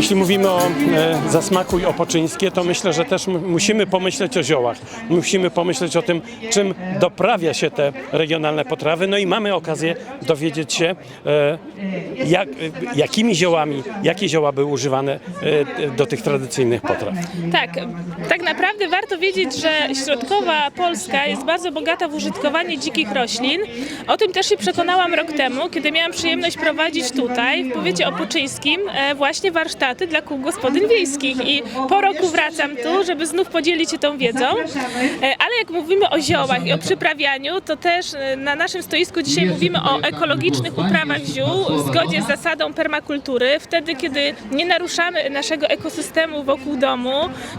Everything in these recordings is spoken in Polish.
Jeśli mówimy o e, zasmakuj opoczyńskie, to myślę, że też musimy pomyśleć o ziołach. Musimy pomyśleć o tym, czym doprawia się te regionalne potrawy. No i mamy okazję dowiedzieć się, e, jak, e, jakimi ziołami, jakie zioła były używane e, do tych tradycyjnych potraw. Tak, tak naprawdę warto wiedzieć, że środkowa Polska jest bardzo bogata w użytkowanie dzikich roślin. O tym też się przekonałam rok temu, kiedy miałam przyjemność prowadzić tutaj, w powiecie opoczyńskim, e, właśnie warsztaty dla kół gospodyń wiejskich. I po roku wracam tu, żeby znów podzielić się tą wiedzą. E, Ale jak mówimy o ziołach i o przyprawianiu, to też e, na naszym stoisku dzisiaj mówimy o ekologicznych uprawach ziół w zgodzie z zasadą permakultury. Wtedy, kiedy nie naruszamy naszego ekosystemu wokół domu,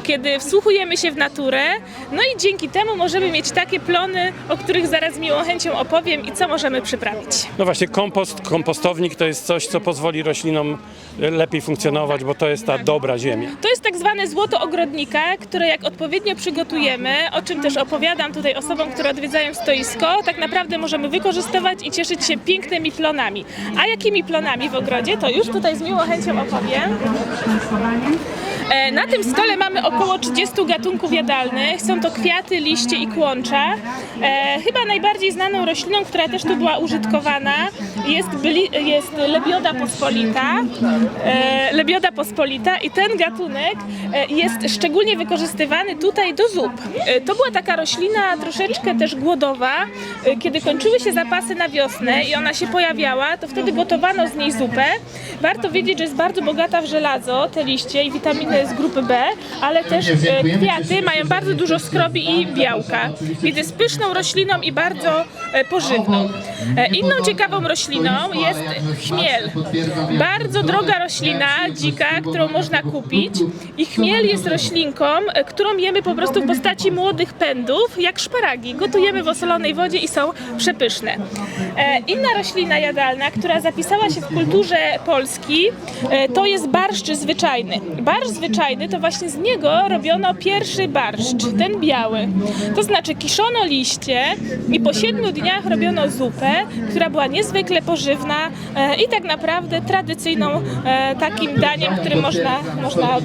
kiedy wsłuchujemy się w naturę, no i dzięki temu możemy mieć takie plony, o których zaraz z miłą chęcią opowiem i co możemy przyprawić. No właśnie, kompost, kompostownik to jest coś, co pozwoli roślinom e, lepiej funkcjonować, bo to jest ta dobra ziemia. To jest tak zwane złoto ogrodnika, które jak odpowiednio przygotujemy, o czym też opowiadam tutaj osobom, które odwiedzają stoisko, tak naprawdę możemy wykorzystywać i cieszyć się pięknymi plonami. A jakimi plonami w ogrodzie, to już tutaj z miłą chęcią opowiem. E, Na tym stole mamy około 30 gatunków jadalnych. Są to kwiaty, liście i kłącza. E, chyba najbardziej znaną rośliną, która też tu była użytkowana, jest, byli, jest lebioda pospolita. E, pospolita i ten gatunek e, jest szczególnie wykorzystywany tutaj do zup. E, to była taka roślina troszeczkę też głodowa. E, kiedy kończyły się zapasy na wiosnę i ona się pojawiała, to wtedy gotowano z niej zupę. Warto wiedzieć, że jest bardzo bogata w żelazo, te liście i witaminy z grupy B, ale też kwiaty mają bardzo dużo skrobi i białka. Więc jest pyszną rośliną i bardzo pożywną. Inną ciekawą rośliną jest chmiel. Bardzo droga roślina, dzika, którą można kupić. I chmiel jest roślinką, którą jemy po prostu w postaci młodych pędów, jak szparagi. Gotujemy w osolonej wodzie i są przepyszne. E, Inna roślina jadalna, która zapisała się w kulturze Polski, e, to jest barszcz zwyczajny. Barszcz zwyczajny to właśnie z niego robiono pierwszy barszcz, ten biały. To znaczy kiszono liście i po siedmiu dniach robiono zupę, która była niezwykle pożywna e, i tak naprawdę tradycyjną takim daniem, którym można, można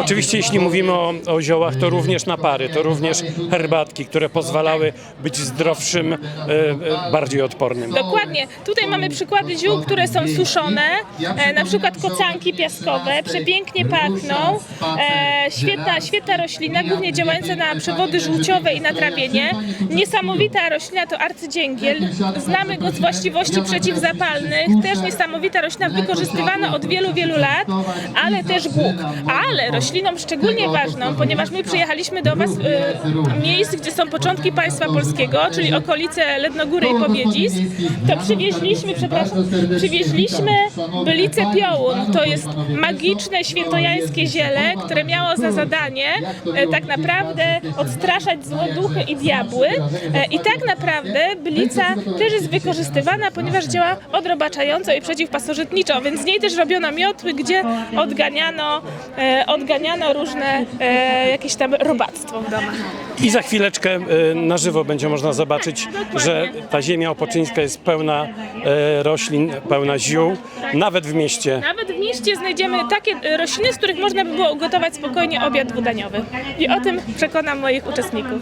Oczywiście jeśli mówimy o, o ziołach, to również napary, to również herbatki, które pozwalały być zdrowszym, e, e, bardziej odpornym. Dokładnie. Tutaj mamy przykłady ziół, które są suszone, e, na przykład kocanki piaskowe, przepięknie pachną. E, świetna, świetna roślina, głównie działająca na przewody żółciowe i na trawienie. Niesamowita roślina to arcydzięgiel. Znamy go z właściwości przeciwzapalnych. Też niesamowita roślina, wykorzystywana od wielu, wielu lat, ale też głuk. Ale rośliną szczególnie ważną, ponieważ my przyjechaliśmy do Was e, miejsc, gdzie są początki państwa polskiego, czyli okolice Lednogóry i Pobiedzisk, to przywieźliśmy, przepraszam, przywieźliśmy bylicę piołun. To jest magiczne świętojańskie ziele, które miało za zadanie e, tak naprawdę odstraszać złe duchy i diabły. E, I tak naprawdę bylica też jest wykorzystywana, ponieważ działa odrobaczająco i przeciwpasożytniczo, więc z niej też robiono miotły, gdzie odganiano, e, odganiano różne e, jakieś tam robactwo w domach. I za chwileczkę e, na żywo będzie można zobaczyć, że ta ziemia opoczyńska jest pełna roślin, pełna ziół, nawet w mieście. Nawet w mieście znajdziemy takie rośliny, z których można by było ugotować spokojnie obiad dwudaniowy. I o tym przekonam moich uczestników.